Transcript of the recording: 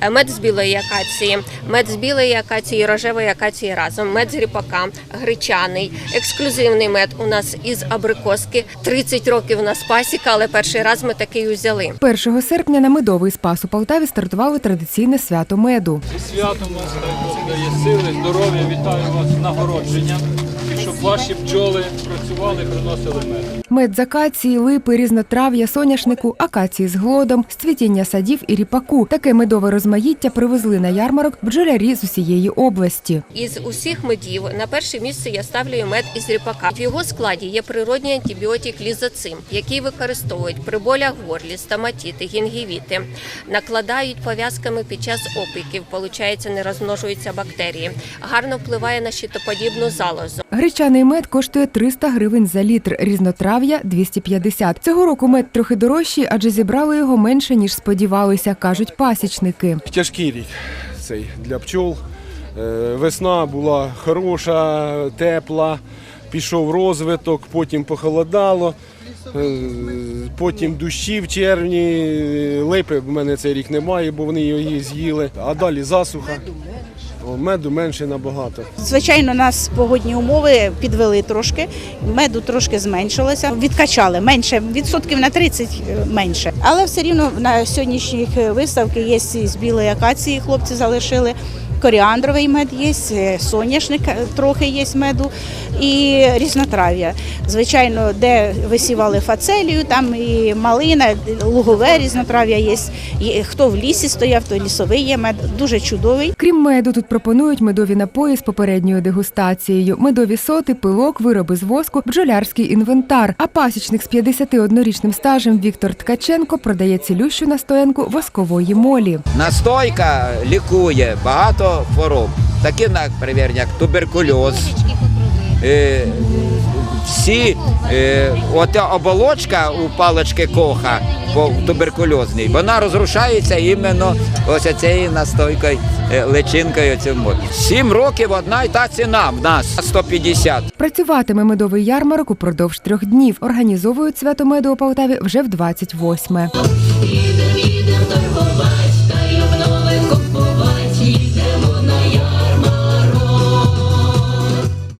е, мед з білої акації, мед з білої акації, рожевої акації разом, мед з ріпака, гречаний, ексклюзивний мед у нас із абрикоски. 30 років у нас пасіка, але перший раз ми такий узяли. 1 серпня на медовий спас у Полтаві стартувало традиційне свято меду. Зі святом вас дає сили, здоров'я, вітаю вас з нагородженням. Щоб ваші бджоли працювали, приносили мед. Мед з акації, липи, різнотрав'я, соняшнику, акації з глодом, з цвітіння садів і ріпаку. Таке медове розмаїття привезли на ярмарок бджолярі з усієї області. Із усіх медів на перше місце я ставлю мед із ріпака. В його складі є природній антибіотик лізоцим, який використовують при болях горлі, стоматіти, гінгівіти, накладають пов'язками під час опіків. Получається, не розмножуються бактерії. Гарно впливає на щитоподібну залозу. Гречаний мед коштує 300 гривень за літр, різнотрав'я – 250. Цього року мед трохи дорожчий, адже зібрали його менше, ніж сподівалися, кажуть пасічники. Тяжкий рік цей для пчол. Е, Весна була хороша, тепла, пішов розвиток, потім похолодало, е, потім дощі в червні, липи в мене цей рік немає, бо вони її з'їли. А далі засуха. Меду менше набагато. Звичайно, нас погодні умови підвели трошки, меду трошки зменшилося, відкачали менше, відсотків на 30 менше. Але все рівно на сьогоднішніх виставки є і з білої акації, хлопці залишили. Коріандровий мед є, соняшник е, трохи є меду і різнотрав'я. Звичайно, де висівали фацелію, там і малина, лугове різнотрав'я є. Хто в лісі стояв, то лісовий є мед, дуже чудовий. Крім меду, тут пропонують медові напої з попередньою дегустацією, медові соти, пилок, вироби з воску, бджолярський інвентар. А пасічник з 51-річним стажем Віктор Ткаченко продає цілющу настоянку воскової молі. Настойка лікує багато хвороб, такі, наприклад, як туберкульоз. Е, всі, е, от оболочка у палички коха по туберкульозній, вона розрушається іменно ось цією настойкою, е, личинкою цим. Сім років одна й та ціна в нас 150. Працюватиме медовий ярмарок упродовж трьох днів. Організовують свято меду у Полтаві вже в 28-ме. Їдем, їдем торгувати.